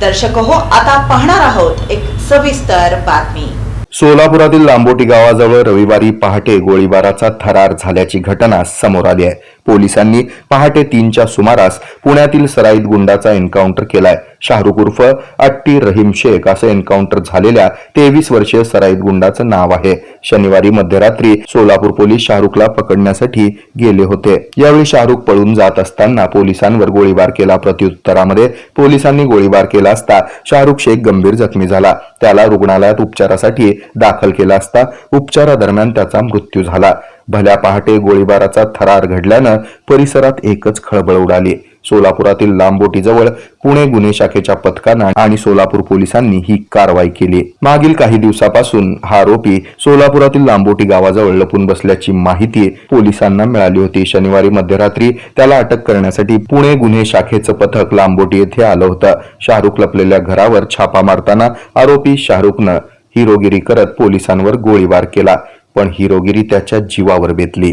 दर्शक हो आता पाहणार आहोत एक सविस्तर बातमी. सोलापुरातील लांबोटी गावाजवळ रविवारी पहाटे गोळीबाराचा थरार झाल्याची घटना समोर आली आहे. पोलिसांनी पहाटे तीनच्या सुमारास पुण्यातील सराईत गुंडाचा एन्काउंटर केलाय. शाहरुख उर्फ अट्टी रहीम शेख असं एन्काउंटर झालेल्या तेवीस वर्षीय सराईत गुंडाचं नाव आहे. शनिवारी मध्यरात्री सोलापूर पोलीस शाहरुखला पकडण्यासाठी गेले होते. यावेळी शाहरुख पळून जात असताना पोलिसांवर गोळीबार केला. प्रत्युत्तरामध्ये पोलिसांनी गोळीबार केला असता शाहरुख शेख गंभीर जखमी झाला. त्याला रुग्णालयात उपचारासाठी दाखल केला असता उपचारादरम्यान त्याचा मृत्यू झाला. भल्या पहाटे गोळीबाराचा थरार घडल्यानं परिसरात एकच खळबळ उडाली. सोलापुरातील लांबोटीजवळ पुणे गुन्हे शाखेच्या पथकानं आणि सोलापूर पोलिसांनी ही कारवाई केली. मागील काही दिवसापासून हा आरोपी सोलापुरातील लांबोटी गावाजवळ लपून बसल्याची माहिती पोलिसांना मिळाली होती. शनिवारी मध्यरात्री त्याला अटक करण्यासाठी पुणे गुन्हे शाखेचं पथक लांबोटी येथे आलं होतं. शाहरुख लपलेल्या घरावर छापा मारताना आरोपी शाहरुखनं हिरोगिरी करत पोलिसांवर गोळीबार केला पण हिरोगिरी त्याच्या जीवावर बेतली.